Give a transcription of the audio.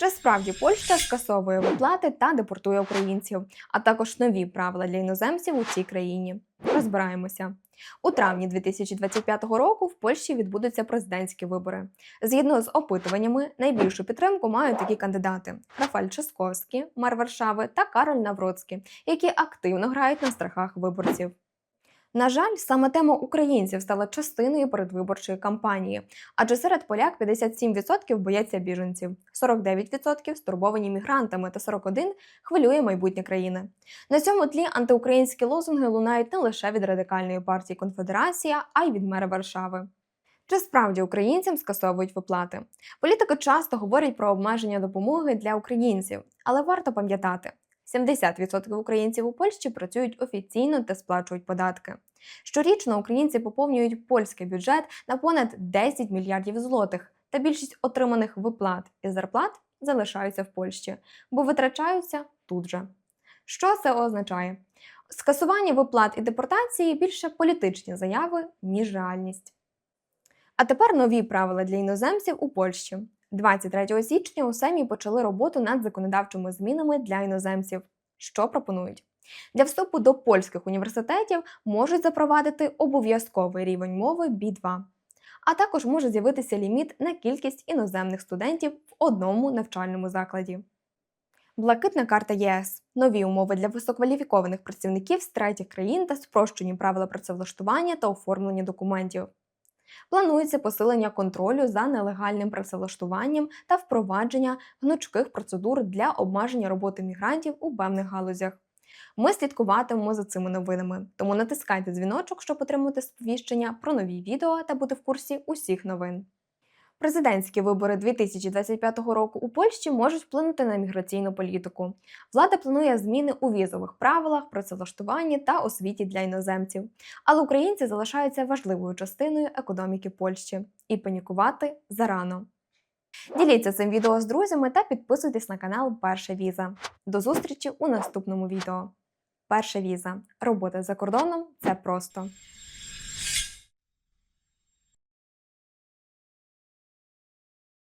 Чи справді Польща скасовує виплати та депортує українців, а також нові правила для іноземців у цій країні? Розбираємося. У травні 2025 року в Польщі відбудуться президентські вибори. Згідно з опитуваннями, найбільшу підтримку мають такі кандидати: Рафаль Часковський, мер Варшави та Кароль Навроцький, які активно грають на страхах виборців. На жаль, саме тема українців стала частиною передвиборчої кампанії, адже серед поляк 57% бояться біженців, 49% стурбовані мігрантами та 41% хвилює майбутнє країни. На цьому тлі антиукраїнські лозунги лунають не лише від радикальної партії Конфедерація, а й від мера Варшави. Чи справді українцям скасовують виплати? Політики часто говорять про обмеження допомоги для українців, але варто пам'ятати. 70% українців у Польщі працюють офіційно та сплачують податки. Щорічно українці поповнюють польський бюджет на понад 10 мільярдів злотих, та більшість отриманих виплат і зарплат залишаються в Польщі, бо витрачаються тут же. Що це означає? Скасування виплат і депортації більше політичні заяви, ніж реальність. А тепер нові правила для іноземців у Польщі. 23 січня у Сеймі почали роботу над законодавчими змінами для іноземців. Що пропонують? Для вступу до польських університетів можуть запровадити обов'язковий рівень мови B2, а також може з'явитися ліміт на кількість іноземних студентів в одному навчальному закладі. Блакитна карта ЄС, нові умови для висококваліфікованих працівників з третіх країн та спрощені правила працевлаштування та оформлення документів. Планується посилення контролю за нелегальним працевлаштуванням та впровадження гнучких процедур для обмеження роботи мігрантів у певних галузях. Ми слідкуватимемо за цими новинами, тому натискайте дзвіночок, щоб отримати сповіщення про нові відео та бути в курсі усіх новин. Президентські вибори 2025 року у Польщі можуть вплинути на міграційну політику. Влада планує зміни у візових правилах, працевлаштуванні та освіті для іноземців. Але українці залишаються важливою частиною економіки Польщі і панікувати зарано. Діліться цим відео з друзями та підписуйтесь на канал Перша Віза. До зустрічі у наступному відео. Перша віза. Робота за кордоном це просто.